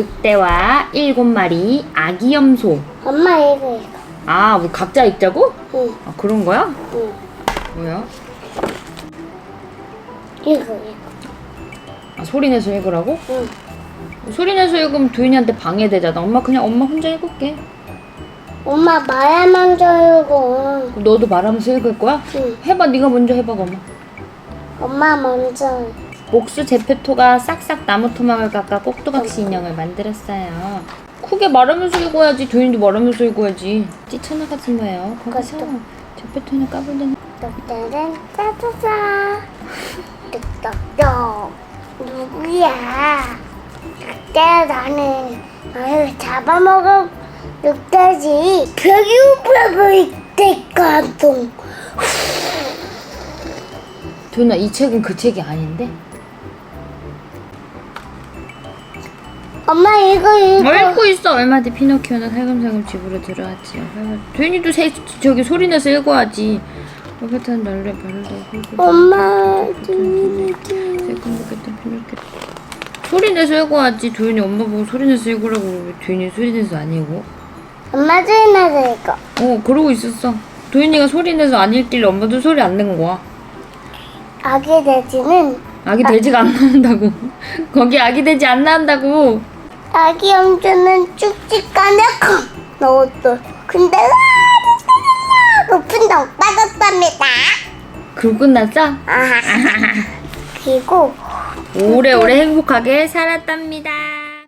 늑대와 일곱 마리 아기 염소. 엄마 이거 이거. 아, 우리 각자 읽자고? 응, 아, 그런 거야? 응. 뭐야? 이거 이거. 아, 소리내서 읽으라고? 응. 소리내서 읽으면 도윤이한테 방해되잖아. 엄마 그냥 엄마 혼자 읽을게. 엄마 읽어. 그럼 너도 말하면서 읽을 거야? 응. 해봐, 네가 먼저 해봐, 엄마. 엄마 먼저. 목수 제페토가 싹싹 나무 토막을 깎아 꼭두각시 인형을 만들었어요. 크게 말하면서 읽어야지. 도윤이도 말하면서 읽어야지. 뛰쳐나가지 마요. 거기서 그것도. 제페토는 까불더니 늑대는 짜자자. 뚝뚝뚝. 누구야? 늑대 나는 나를 잡아먹을 늑대지. 벽이 벽이 늑대가동. 도윤아 이 책은 그 책이 아닌데? 엄마 이거 이거. 읽고 있어. 얼마 뒤 피노키오는 살금살금 집으로 들어왔지요. 도윤이도 새, 저기 소리 내서 읽어야지. 로베트는 날래 더 엄마. 새콤하겠던 피노키오. 소리 내서 읽어야지. 도윤이 엄마 보고 소리 내서 읽으라고 그러고 도윤이 소리 내서 안 읽어. 엄마 주인한테 이거. 어 그러고 있었어. 도윤이가 소리 내서 안 읽길래 엄마도 소리 안 낸 거야. 아기 돼지는 아기 돼지가 안 나온다고. 거기 아기 돼지 안 나온다고. 아기 염주는 쭉쭉 까놓고 넣었어. 근데 와 높은 동 빠졌답니다. 그럼 끝났어? 아하. 그리고 오래오래 행복하게 살았답니다.